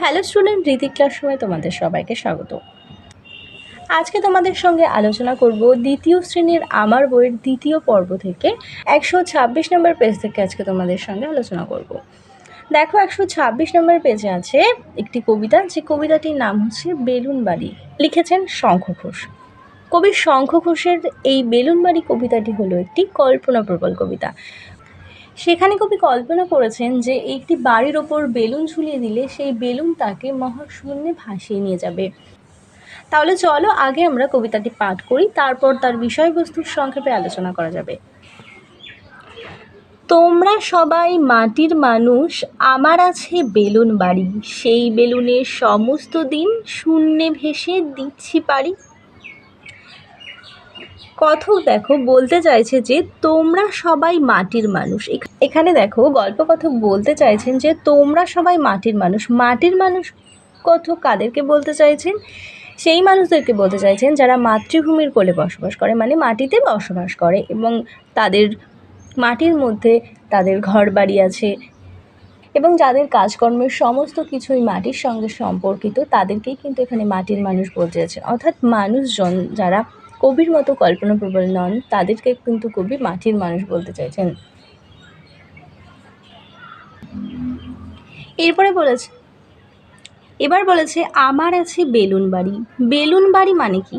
Hello student রীতি ক্লাসরুমে তোমাদের সবাইকে স্বাগত। আজকে তোমাদের সঙ্গে আলোচনা করব দ্বিতীয় শ্রেণির আমার বইয়ের দ্বিতীয় পর্ব থেকে একশো ছাব্বিশ নম্বর পেজ থেকে আজকে তোমাদের সঙ্গে আলোচনা করব। দেখো একশো ছাব্বিশ নম্বর পেজে আছে একটি কবিতা, যে কবিতাটির নাম হচ্ছে বেলুন বাড়ি। লিখেছেন শঙ্খ ঘোষ। কবি শঙ্খ ঘোষের এই বেলুন বাড়ি কবিতাটি হলো একটি কল্পনাপ্রবল কবিতা। সেখানে কবি কল্পনা করেছেন যে একটি বাড়ির ওপর বেলুন ঝুলিয়ে দিলে সেই বেলুন তাকে মহাশূন্যে ভাসিয়ে নিয়ে যাবে। তাহলে চলো আগে আমরা কবিতাটি পাঠ করি, তারপর তার বিষয়বস্তুর সংক্ষেপে আলোচনা করা যাবে। তোমরা সবাই মাটির মানুষ, আমার আছে বেলুন বাড়ি। সেই বেলুনে সমস্ত দিন শূন্যে ভেসে দিচ্ছি পারি কথক দেখো বলতে চাইছে যে তোমরা সবাই মাটির মানুষ। এখানে দেখো গল্প কথক বলতে চাইছেন যে তোমরা সবাই মাটির মানুষ। মাটির মানুষ কথক কাদেরকে বলতে চাইছেন? সেই মানুষদেরকে বলতে চাইছেন যারা মাতৃভূমির কোলে বসবাস করে মানে মাটিতে বসবাস করে এবং তাদের মাটির মধ্যে তাদের ঘর বাড়ি আছে এবং যাদের কাজকর্মের সমস্ত কিছুই মাটির সঙ্গে সম্পর্কিত, তাদেরকেই কিন্তু এখানে মাটির মানুষ বলতে আছে অর্থাৎ মানুষজন যারা কবির মতো কল্পনাপ্রবল নন, তাদেরকে কিন্তু কবি মাটির মানুষ বলতে চাইছেন। এরপরে বলেছে, এবার বলেছে, আমার আছে বেলুন বাড়ি। বেলুন বাড়ি মানে কি?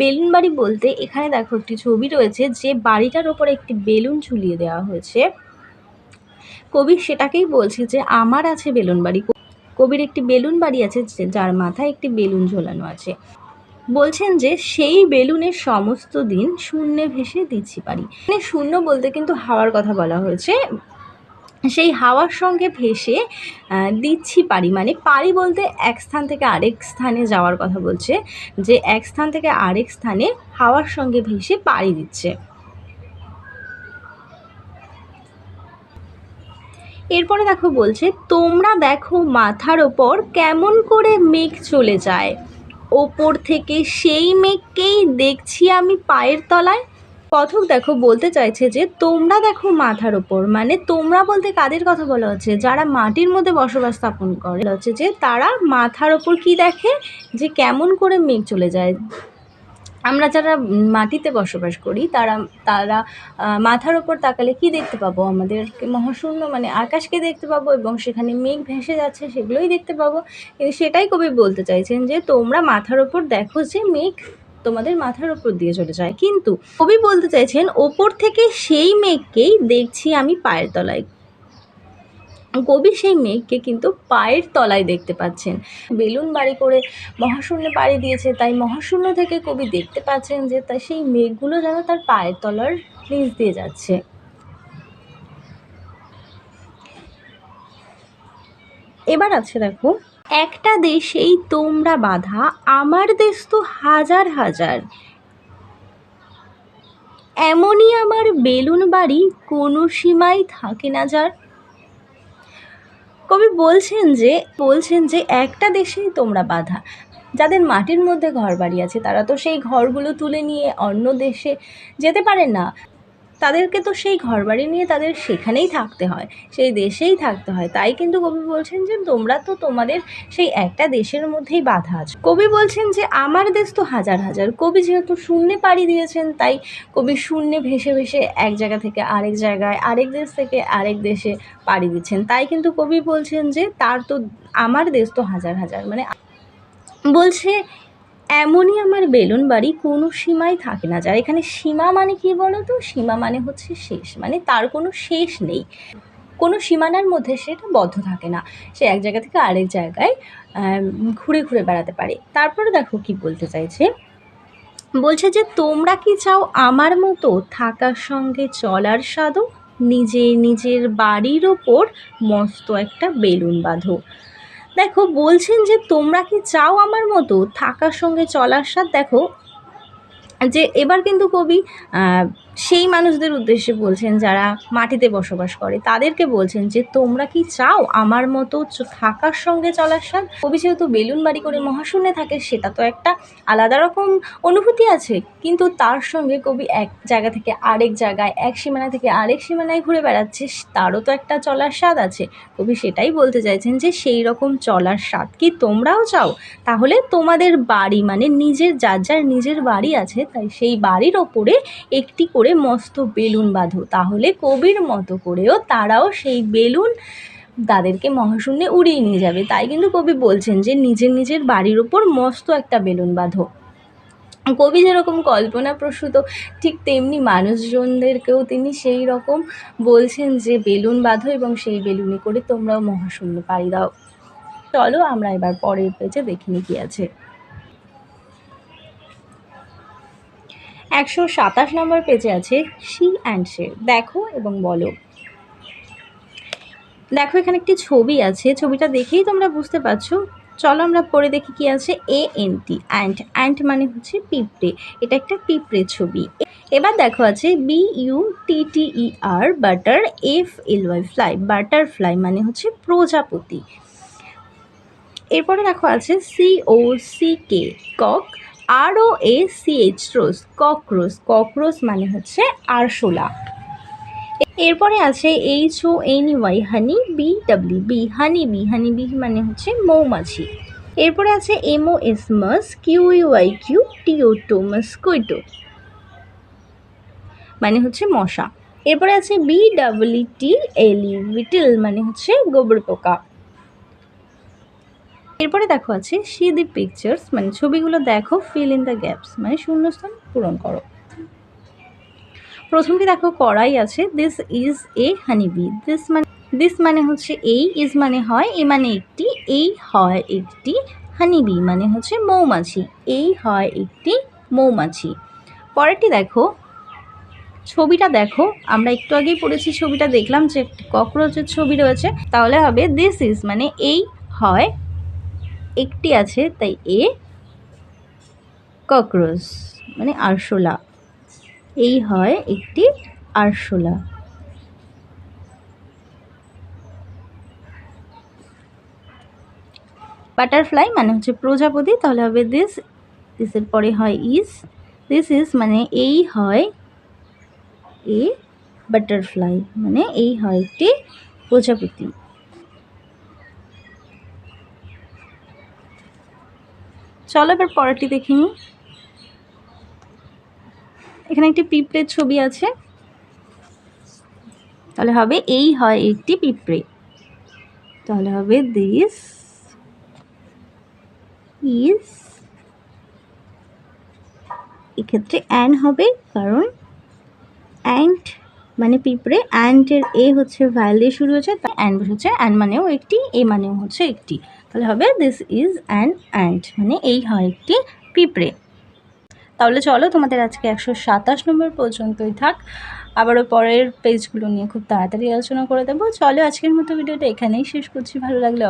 বেলুন বাড়ি বলতে এখানে দেখো একটি ছবি রয়েছে, যে বাড়িটার ওপরে একটি বেলুন ঝুলিয়ে দেওয়া হয়েছে। কবি সেটাকেই বলছে যে, আমার আছে বেলুন বাড়ি। কবির একটি বেলুন বাড়ি আছে যার মাথায় একটি বেলুন ঝোলানো আছে। বলছেন যে, সেই বেলুনের সমস্ত দিন শূন্যে ভেসে দিচ্ছি পারি। মানে শূন্য বলতে কিন্তু হাওয়ার কথা বলা হয়েছে। সেই হাওয়ার সঙ্গে ভেসে দিচ্ছি পারি। মানে পারি বলতে এক স্থান থেকে আরেক স্থানে যাওয়ার কথা বলছে যে, এক স্থান থেকে আরেক স্থানে হাওয়ার সঙ্গে ভেসে পাড়ি দিচ্ছে। এরপরে দেখো বলছে, তোমরা দেখো মাথার ওপর কেমন করে মেঘ চলে যায়। ওপর থেকে সেই মেঘকেই দেখছি আমি পায়ের তলায়। কথক দেখো, বলতে চাইছে যে, তোমরা দেখো মাথার ওপর। মানে তোমরা বলতে কাদের কথা বলা হচ্ছে? যারা মাটির মধ্যে বসবাস স্থাপন করে হচ্ছে যে তারা মাথার ওপর কি দেখে? যে কেমন করে মেঘ চলে যায়। আমরা যারা মাটিতে বসবাস করি, তারা তারা মাথার ওপর তাকালে কি দেখতে পাবো? আমাদেরকে মহাশূন্য মানে আকাশকে দেখতে পাবো এবং সেখানে মেঘ ভেসে যাচ্ছে সেগুলোই দেখতে পাবো। কিন্তু সেটাই কবি বলতে চাইছেন যে, তোমরা মাথার ওপর দেখো যে মেঘ তোমাদের মাথার ওপর দিয়ে চলে যায়। কিন্তু কবি বলতে চাইছেন, ওপর থেকে সেই মেঘকেই দেখছি আমি পায়ের তলায়। কবি সেই মেঘকে কিন্তু পায়ের তলায় দেখতে পাচ্ছেন। বেলুন বাড়ি করে মহাশূন্যে পাড়ি দিয়েছে, তাই মহাশূন্য থেকে কবি দেখতে পাচ্ছেন যে তা সেই মেঘগুলো যেন তার পায়ের তলার নিচ দিয়ে যাচ্ছে। এবার আছে দেখো, একটা দেশেই তোমরা বাধা, আমার দেশ তো হাজার হাজার। এমনই আমার বেলুন বাড়ি, কোনো সীমাই থাকে না যার। কবি বলছেন যে বলছেন যে একটা দেশেই তোমরা বাধা। যাদের মাটির মধ্যে ঘর বাড়ি আছে, তারা তো সেই ঘরগুলো তুলে নিয়ে অন্য দেশে যেতে পারে না। তাদেরকে তো সেই ঘর বাড়ি নিয়ে তাদের সেখানেই থাকতে হয়, সেই দেশেই থাকতে হয়। তাই কিন্তু কবি বলছেন যে, তোমরা তো তোমাদের সেই একটা দেশের মধ্যেই বাধা আছে। কবি বলছেন যে, আমার দেশ তো হাজার হাজার। কবি যেহেতু শূন্যে পাড়ি দিয়েছেন, তাই কবি শূন্যে ভেসে ভেসে এক জায়গা থেকে আরেক জায়গায়, আরেক দেশ থেকে আরেক দেশে পাড়ি দিচ্ছেন। তাই কিন্তু কবি বলছেন যে, তার তো, আমার দেশ তো হাজার হাজার। মানে বলছে এমনই আমার বেলুন বাড়ি কোনো সীমাই থাকে না, যার এখানে সীমা মানে কি বলো তো সীমা মানে হচ্ছে শেষ মানে তার কোনো শেষ নেই। কোনো সীমানার মধ্যে সেটা বদ্ধ থাকে না। সে এক জায়গা থেকে আরেক জায়গায় ঘুরে ঘুরে বেড়াতে পারে। তারপরে দেখো কি বলতে চাইছে। বলছে যে, তোমরা কি চাও আমার মতো থাকার সঙ্গে চলার স্বাদও নিজে নিজের বাড়ির ওপর মস্ত একটা বেলুন বাঁধো। দেখো বলছেন যে তোমরা কি চাও আমার মতো? থাকার সঙ্গে চলার স্বাদ দেখো যে এবার কিন্তু কবি সেই মানুষদের উদ্দেশ্যে বলছেন যারা মাটিতে বসবাস করে, তাদেরকে বলছেন যে তোমরা কি চাও আমার মতো থাকার সঙ্গে চলার স্বাদ? কবি যেহেতু বেলুন বাড়ি করে মহাশূন্যে থাকে, সেটা তো একটা আলাদা রকম অনুভূতি আছে। কিন্তু তার সঙ্গে কবি এক জায়গা থেকে আরেক জায়গায়, এক সীমানা থেকে আরেক সীমানায় ঘুরে বেড়াচ্ছে, তারও তো একটা চলার স্বাদ আছে। কবি সেটাই বলতে চাইছেন যে সেই রকম চলার স্বাদ কি তোমরাও চাও? তাহলে তোমাদের বাড়ি মানে নিজের, যার যার নিজের বাড়ি আছে তাই সেই বাড়ির ওপরে একটি করে মস্ত বেলুন বাঁধো। তাহলে কবির মতো করেও তারাও সেই বেলুন তাদেরকে মহাশূন্যে উড়িয়ে নিয়ে যাবে। তাই কিন্তু কবি বলছেন যে, নিজের নিজের বাড়ির ওপর মস্ত একটা বেলুন বাঁধো। কবি যেরকম কল্পনাপ্রসূত ঠিক তেমনি মানুষজনদেরকেও তিনি সেই রকম বলছেন যে, বেলুন বাঁধো এবং সেই বেলুনে করে তোমরাও মহাশূন্য পাড়ি দাও। চলো আমরা এবার পরের পেজে দেখে নিই কি আছে। একশো সাতাশ নম্বর পেজে আছে শি অ্যান্ড সে। দেখো এবং বলো। দেখো এখানে একটি ছবি আছে, ছবিটা দেখেই তোমরা বুঝতে পারছ। চলো আমরা পড়ে দেখি কি আছে। A N T ant ant মানে হচ্ছে পিঁপড়ে। এটা একটা পিঁপড়ে ছবি। এবার দেখো আছে B U T T E R butter F L Y fly butterfly মানে হচ্ছে প্রজাপতি। এরপরে দেখো আছে C O C K cock R O A, C, H roach cockroach cockroach মানে হচ্ছে আরশোলা। এরপরে আছে H O N Y, honey bee W B, honey bee honey bee মানে হচ্ছে মৌমাছি। এরপরে আছে M O S mos, Q Y Q, T O to mosquito মানে হচ্ছে মশা। এরপরে আছে B W T, L beetle মানে হচ্ছে গোবর পোকা। এরপরে দেখো আছে সি দি পিকচার্স মানে ছবিগুলো দেখো ফিল ইন দ্য গ্যাপস মানে শূন্যস্থান পূরণ করো। প্রথমটি দেখো, কড়াই আছে this is a honeybee this মানে দিস মানে হচ্ছে এই ইজ মানে হয়, এ মানে একটি, এই হয় একটি হানিবি মানে হচ্ছে মৌমাছি, এই হয় একটি মৌমাছি। পরেরটি দেখো, ছবিটা দেখো, আমরা একটু আগেই পড়েছি ছবিটা, দেখলাম যে ককরোচের ছবি রয়েছে, তাহলে হবে দিস ইজ মানে এই হয় একটি আছে, তাই এ ককরোচ মানে আরশোলা। এই হয় একটি আরশোলা। বাটারফ্লাই মানে হচ্ছে প্রজাপতি, তাহলে হবে দিস দিসের পরে হয় ইজ দিস ইজ মানে এই হয় এ বাটারফ্লাই মানে এই হয় একটি প্রজাপতি। চলো এবার পরেরটি দেখে নিই। এখানে একটি পিঁপড়ের ছবি আছে। তাহলে হবে, এই হয় একটি পিঁপড়ে। তাহলে হবে দিস ইজ এক্ষেত্রে অ্যান হবে, কারণ অ্যান্ড মানে পিঁপড়ে অ্যান্ডের এ হচ্ছে ভ্যাল দিয়ে শুরু হচ্ছে তা অ্যান্ড হচ্ছে অ্যান্ড মানেও একটি, এ মানেও হচ্ছে একটি। তাহলে হবে দিস ইজ অ্যান অ্যান্ড মানে এই হয় একটি পিঁপড়ে। তাহলে চলো তোমাদের আজকে একশো সাতাশ নম্বর পর্যন্তই থাক। আবারও পরের পেজগুলো নিয়ে খুব তাড়াতাড়ি আলোচনা করে দেবো। চলো আজকের মতো ভিডিওটা এখানেই শেষ করছি। ভালো লাগলে